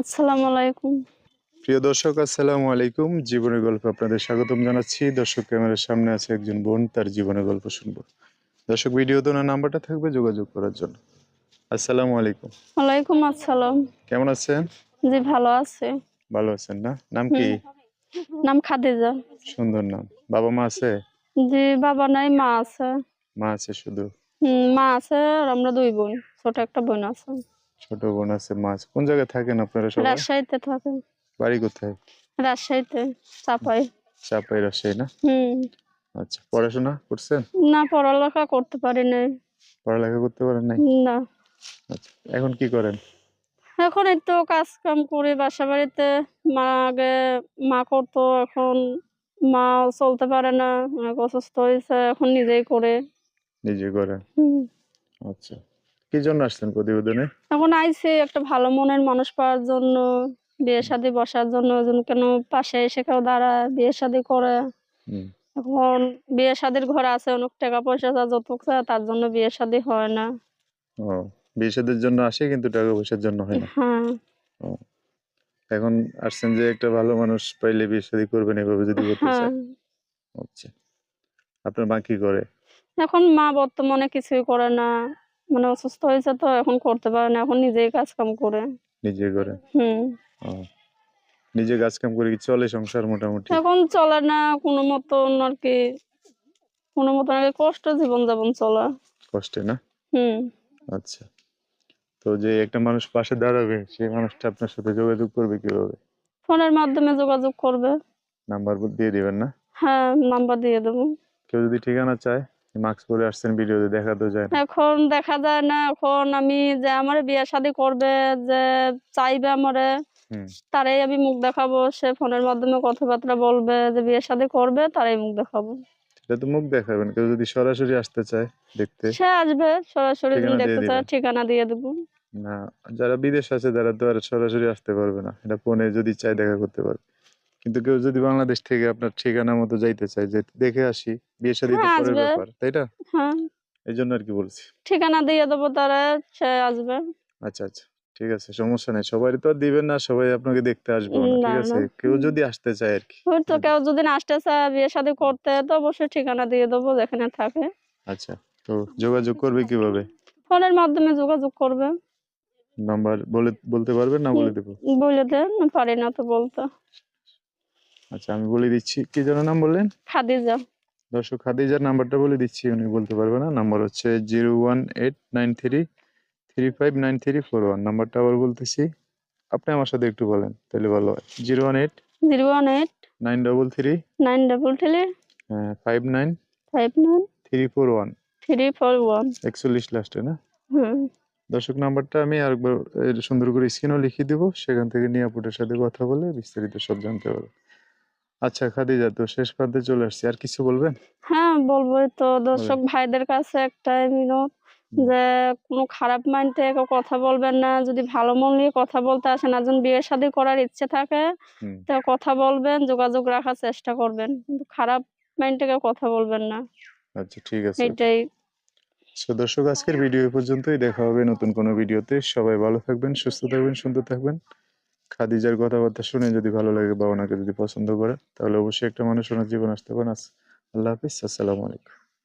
আসসালামু আলাইকুম। প্রিয় দর্শক আসসালামু আলাইকুম। জীবনের গল্প আপনাদের স্বাগতম জানাচ্ছি। দর্শক ক্যামেরার সামনে আছে একজন বোন তার জীবনের গল্প শুনব। দর্শক ভিডিওতে ওনার নাম্বারটা থাকবে যোগাযোগ করার জন্য। আসসালামু আলাইকুম। ওয়ালাইকুম আসসালাম। কেমন আছেন? জি ভালো আছে। ভালো আছেন না? নাম কি? নাম খাদিজা। সুন্দর নাম। বাবা মা আছে? জি বাবা নাই মা আছে। মা আছে শুধু? মা আছে আর আমরা দুই বোন। ছোট একটা বোন আছে। ছোট বোন আছে মা আছে কোন জায়গায় থাকেন আপনারা সবাই? রাজশাহীতে থাকে বাড়ি কোথায়? রাজশাহীতে চাপাই। চাপাই রাজশাহী না? হুম। আচ্ছা পড়াশোনা করছেন? না পড়ালেখা করতে পারি নাই। পড়ালেখা করতে পারেন নাই? না। আচ্ছা এখন কি করেন? এখন এই তো কাজ কাম করে বাসা বাড়িতে মা আগে মা করতো এখন মা চলতে পারে না অসুস্থ হয়েছে এখন নিজেই করে। নিজে করে। আচ্ছা। কি জন্য আসছেন প্রতিবেদনে? এখন আইছে একটা ভালো মনের মানুষ পাওয়ার জন্য বিয়ে শাদী বসার জন্য ওজন কেন পাশে এসে কেউ দাঁড়ায় বিয়ে শাদী করে। এখন বিয়ে শাদীর ঘর আছে অনেক টাকা পয়সা যা চায় তার জন্য বিয়ে শাদী হয় না। ও বিয়েসাদের জন্য আসে কিন্তু টাকা পয়সার জন্য হয় না। হ্যাঁ। এখন আসছেন যে একটা ভালো মানুষ পাইলে বিয়ে শাদী করবেন এভাবে যদি করতে হ্যাঁ। চান আচ্ছা। আপনার মা কি করে? এখন মা বর্তমানে কিছুই করে না। মানে অসুস্থ হয়েছে তো এখন করতে পারে না এখন নিজেই কাজ কাম করে। নিজে করে? হুম। নিজে কাজ কাম করে কি চলে সংসার মোটামুটি? এখন চলে না কোনো মতন আর কি কোনো মতন আর কষ্ট জীবন যাপন চলা। কষ্টে না? হুম। আচ্ছা। তো যে একটা মানুষ পাশে দাঁড়াবে সেই মানুষটা আপনার সাথে যোগাযোগ করবে কীভাবে? ফোনের মাধ্যমে যোগাযোগ করবে। নাম্বার দিয়ে দিবেন না? হ্যাঁ নাম্বার দিয়ে দেবো। কেউ যদি ঠিকানা চায়? মাস্ক পরে আসছেন ভিডিওতে দেখা তো যায় এখন দেখা যায় না এখন আমি যে আমার বিয়ে শাদী করবে যে চাইবে আমারে তারাই আমি মুখ দেখাবো। সে ফোনের মাধ্যমে কথাবার্তা বলবে যে বিয়ে শাদী করবে তারাই মুখ দেখাবো। সেটা তো মুখ দেখাবেন কেউ যদি সরাসরি আসতে চায় দেখতে। সে আসবে সরাসরি যদি দেখতে চায় ঠিকানা দিয়ে দেবো। না যারা বিদেশ আছে তারা তো আর সরাসরি আসতে পারবে না। এটা ফোনে যদি চাই দেখা করতে পারবে। কিন্তু কেউ যদি বাংলাদেশ থেকে আপনার ঠিকানা মতো যাইতে চায় যে দেখে আসি। বিয়ে শাদী তো হ্যাঁ, পরের আসবে। ব্যাপার তাই না হ্যাঁ। এই জন্য আর কি বলছি। ঠিকানা দিয়ে দেবো তারা সে আসবে। আচ্ছা আচ্ছা ঠিক আছে সমস্যা নেই। সবাই তো আর দিবেন না সবাই আপনাকে দেখতে আসবে না না, ঠিক আছে? কেউ যদি আসতে চায় আর কি। ওই তো কেউ যদি না আসতে চায় বিয়ে শাদী করতে তো অবশ্যই ঠিকানা দিয়ে দেবো যেখানে থাকে। আচ্ছা তো যোগাযোগ করবে কীভাবে? ফোনের মাধ্যমে যোগাযোগ করবে। নাম্বার বলে বলতে পারবেন না বলে দেবো? বলে দেন পারি না তো বলতে। আচ্ছা আমি বলে দিচ্ছি কি যেন নাম বললেন? খাদিজা। দর্শক খাদিজার নাম্বারটা বলে দিচ্ছি উনি বলতে পারবে না। নাম্বার হচ্ছে zero one eight nine three three five nine three four one. নাম্বারটা আবার বলতেছি আপনি আমার সাথে একটু বলেন তাহলে ভালো হয়। Zero one eight zero one eight nine double three nine double three হ্যাঁ five nine five nine three four one. Three four one একচল্লিশ লাস্টে না? হুম। দর্শক নাম্বারটা আমি আরেকবার সুন্দর করে স্ক্রিনও লিখিয়ে দেবো সেখান থেকে নিয়াপুটের সাথে কথা বলে বিস্তারিত সব জানতে পারবে। আচ্ছা খাদিজা তো শেষ প্রান্তে চলে আসছি। আর কিছু বলবেন? হ্যাঁ বলবোই তো দর্শক ভাইদের কাছে একটা বিনোদ যে কোনো খারাপ মাইন্ড থেকে কথা বলবেন না। যদি ভালো মন নিয়ে কথা বলতে আসেন একজন বিয়ে শাদী করার ইচ্ছে থাকে তো কথা বলবেন যোগাযোগ রাখার চেষ্টা করবেন। কিন্তু খারাপ মাইন্ড থেকে কথা বলবেন না। আচ্ছা ঠিক আছে। এটাই। দর্শক আজকের ভিডিও পর্যন্তই। দেখা হবে নতুন কোনো ভিডিওতে। সবাই ভালো থাকবেন সুস্থ থাকবেন সুন্দর থাকবেন। খাদিজার কথাবার্তা শুনে যদি ভালো লাগে বা ওনাকে যদি পছন্দ করে, তাহলে অবশ্যই একটা মানুষ ওনার জীবন আসতে পারেন। আল্লাহ হাফিজ, আসসালামু আলাইকুম।